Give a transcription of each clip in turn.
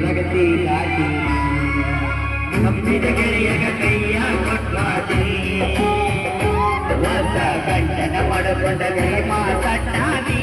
ಪ್ರಗತಿ ದಾಟಿ ಕಬ್ಬಿದ ಗೆಳೆಯಗ ಕೈಯ ಕೊಟ್ಟಾಡಿ ಹೊಸ ಕಂಠನ ಪಡಕೊಂಡ ಮಾತಾಡಿ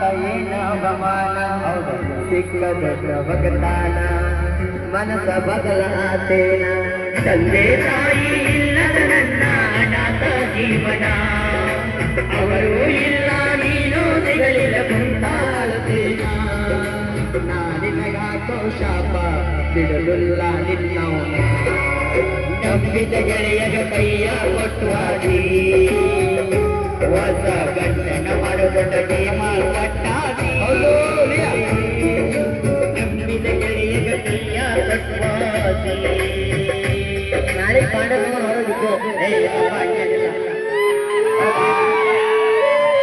ಆತ ಏನ ಅವಮಾನ ಹೌದು ಸಿಕ್ಕ ಭಗತಾನ ಮನಸ ಬದಲ ಆತೇನ. ತಂದೆ ತಾಯಿ ಇಲ್ಲದ ನನ್ನ ಅನಾಥ ಜೀವನ. ಅವರು ಇಲ್ಲ, ನೀನು ಸಿಗಲಿಲ್ಲ ಕುಂತಾಳತೇನ ನಾನಿನಗಾಕೋ ಶಾಪ ಬಿಡಲಿಲ್ಲ ನಿನ್ನವನ. ನಂಬಿದ ಗೆಳೆಯಗ ಕೈಯ ಕೊಟ್ಟು ಹಾಡಿ ಹೊಸ ಗಂಡನ ಮಾಡುವುದಕ್ಕೆ நாளை பாடல்